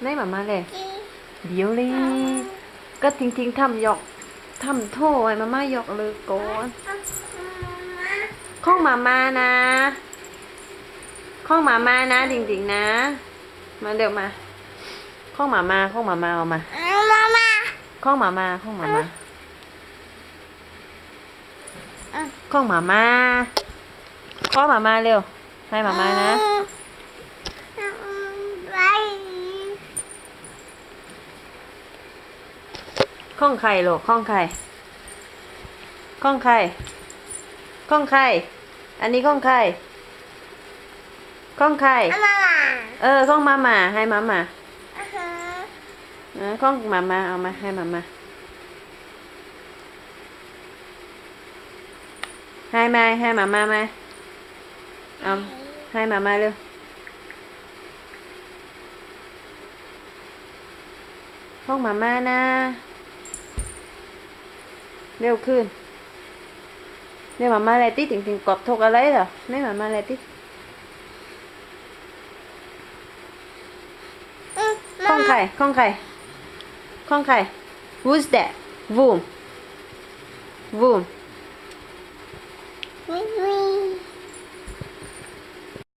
ไหนมามาเลยเดี๋ยวเลยก็จริงๆทำหยอกทำโทษไอ้มาม่าหยอกเลยก่อนข้องมามานะข้องมามานะจริงๆนะ มาเดี๋ยวมาข้องมามาข้องมามาเอามามามาข้องมามาข้องมามาข้องมามาข้องมามาเร็วให้มามานะ ไป ข้องใครลูกข้องใครข้องใครข้องใครอันนี้ข้องใครข้องใครมามาเออข้องมามาให้มามาเออข้องมามาเอามาให้มามาให้มาให้มามามาเอาให้มามาเร็วข้องมามานะ เร็วขึ้นเร็วมามาอะไรติถึงถึงกดทุกอะไรเหรอไม่มามาอะไรติข้องใครข้องใครข้องใคร who's that boom boom มีมี